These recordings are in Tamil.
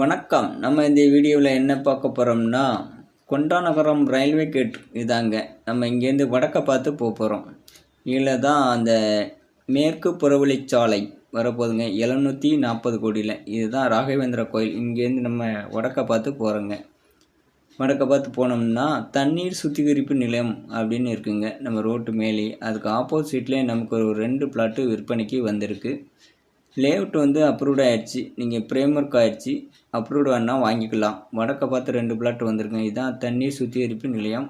வணக்கம். நம்ம இந்த வீடியோவில் என்ன பார்க்க போகிறோம்னா கொண்டாநகரம் ரயில்வே கேட் இதாங்க. நம்ம இங்கேருந்து வடக்க பார்த்து போக போகிறோம் இதில் தான் அந்த மேற்கு புறவழிச்சாலை வரப்போகுதுங்க. எழுநூற்றி நாற்பது கோடியில். இதுதான் ராகவேந்திர கோயில். இங்கேருந்து நம்ம வடக்க பார்த்து போகிறோங்க வடக்க பார்த்து போனோம்னா தண்ணீர் சுத்திகரிப்பு நிலையம் அப்படின்னு இருக்குங்க. நம்ம ரோட்டு மேலே. அதுக்கு ஆப்போசிட்லேயே நமக்கு ஒரு ரெண்டு பிளாட்டு விற்பனைக்கு வந்திருக்கு. லேஅவுட் வந்து அப்ரூவ்ட் ஆயிடுச்சு. நீங்கள் பிரேமர்க் ஆயிடுச்சு. அப்ரூவ்டு வேணால் வாங்கிக்கலாம். வடக்க பார்த்து ரெண்டு பிளாட் வந்திருக்குங்க. இதுதான் தண்ணீர் சுத்திகரிப்பு நிலையம்.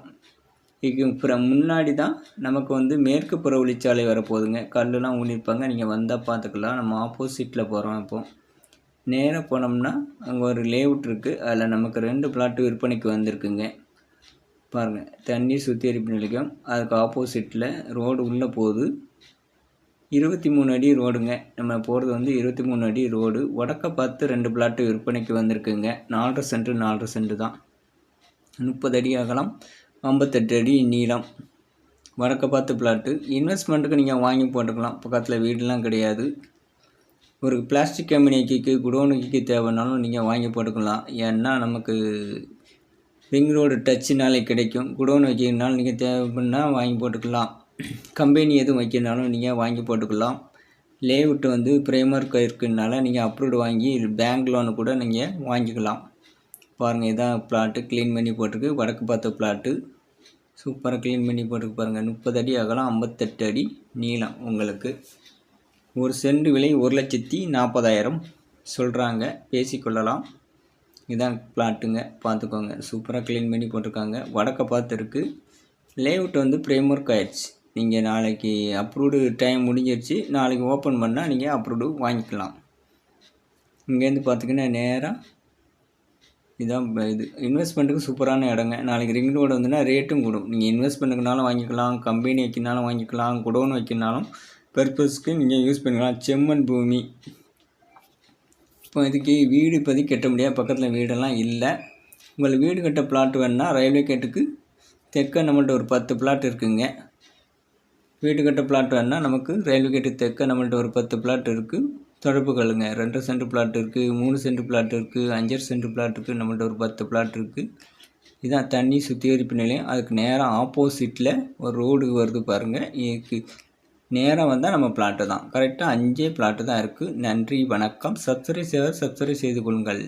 இதுக்கு முன்னாடி தான் நமக்கு வந்து மேற்கு புறவழிச்சாலை வரப்போகுதுங்க. கல்லுலாம் ஊனிருப்பாங்க. நீங்கள் வந்தால் பார்த்துக்கலாம். நம்ம ஆப்போசிட்டில் போகிறோம் இப்போ. நேராக போனோம்னா அங்கே ஒரு லேஅவுட் இருக்குது அதில் நமக்கு ரெண்டு பிளாட்டு விற்பனைக்கு வந்திருக்குங்க. பாருங்கள் தண்ணீர் சுத்திகரிப்பு நிலையம். அதுக்கு ஆப்போசிட்டில் ரோடு உள்ளே போகுது. இருபத்தி மூணு அடி ரோடுங்க. நம்ம போகிறது வந்து இருபத்தி மூணு அடி ரோடு. உடக்க பார்த்து ரெண்டு பிளாட்டு விற்பனைக்கு வந்திருக்குங்க. நாலரை சென்ட்டு நாலரை சென்ட்டு தான். முப்பது அடி அகலம் ஐம்பத்தெட்டு அடி நீளம். வடக்க பார்த்து பிளாட்டு. இன்வெஸ்ட்மெண்ட்டுக்கு நீங்கள் வாங்கி போட்டுக்கலாம். பக்கத்தில் வீடெலாம் கிடையாது. ஒரு பிளாஸ்டிக் கம்பெனிக்கு குடோனுக்கு தேவைன்னாலும் நீங்கள் வாங்கி போட்டுக்கலாம். ஏன்னா நமக்கு ரிங் ரோடு டச்சுனாலே கிடைக்கும். குடோன் வைக்கிறதுனால நீங்கள் தேவைப்படினா வாங்கி போட்டுக்கலாம். கம்பெனி எதுவும் வைக்கிறனாலும் நீங்கள் வாங்கி போட்டுக்கலாம். லேஅவுட் வந்து ப்ரேமர்க் இருக்குனால நீங்கள் அப்ரூவ்டு வாங்கி பேங்க் லோனு கூட நீங்கள் வாங்கிக்கலாம். பாருங்கள் இதான் பிளாட்டு க்ளீன் பண்ணி போட்டிருக்கு. வடக்கு பார்த்த பிளாட்டு சூப்பராக க்ளீன் பண்ணி போட்டிருக்கு பாருங்கள் முப்பது அடி அகலம் ஐம்பத்தெட்டு அடி நீளம் உங்களுக்கு. ஒரு சென்ட் விலை ஒரு லட்சத்தி நாற்பதாயிரம் சொல்கிறாங்க பேசிக்கொள்ளலாம் இதான் பிளாட்டுங்க பார்த்துக்கோங்க. சூப்பராக க்ளீன் பண்ணி போட்டிருக்காங்க. வடக்க பார்த்து இருக்குது லேஅவுட் வந்து ப்ரேமொர்க் ஆயிடுச்சு நீங்கள் நாளைக்கு அப்ரூவ்டு டைம் முடிஞ்சிருச்சு. நாளைக்கு ஓப்பன் பண்ணால் நீங்கள் அப்ரூவ்டு வாங்கிக்கலாம். இங்கேருந்து பார்த்திங்கன்னா நேராக இதான் இது. இன்வெஸ்ட்மெண்ட்டுக்கு சூப்பரான இடங்க. நாளைக்கு ரிங் ரோடு வந்துன்னா ரேட்டும் கூடும். நீங்கள் இன்வெஸ்ட்மெண்ட்டுக்குனாலும் வாங்கிக்கலாம். கம்பெனி வைக்கினாலும் வாங்கிக்கலாம். குடோன் வைக்கினாலும் பர்பஸ்க்கு நீங்கள் யூஸ் பண்ணிக்கலாம். செம்மண் பூமி. இப்போ இதுக்கு வீடு இப்போதைக்கு கட்ட முடியாது. பக்கத்தில் வீடெல்லாம் இல்லை. உங்களுக்கு வீடு கட்ட பிளாட் வேணுன்னா ரயில்வே கேட்டுக்கு தெற்க நம்மள்ட்ட ஒரு பத்து பிளாட் இருக்குங்க. வீடு கட்ட பிளாட் வேணுன்னா நமக்கு ரயில்வே கேட்டு தெற்க நம்மள்ட்ட ஒரு பத்து பிளாட் இருக்குது தொடர்பு கொள்ளுங்க. ரெண்டு சென்ட் பிளாட் இருக்குது மூணு சென்ட் பிளாட் இருக்குது அஞ்சரை சென்ட் பிளாட் இருக்குது நம்மள்ட்ட ஒரு பத்து பிளாட் இருக்குது இதான் தண்ணி சுத்திகரிப்பு நிலையம். அதுக்கு நேராக ஆப்போசிட்டில் ஒரு ரோடு வருது பாருங்கள் இதுக்கு நேராக வந்தால் நம்ம பிளாட்டு தான். கரெக்டாக அஞ்சே பிளாட்டு தான் இருக்குது நன்றி வணக்கம். சப்ஸ்கிரைப் செய்ய சப்ஸ்கிரைப் செய்து கொள்ளுங்கள்.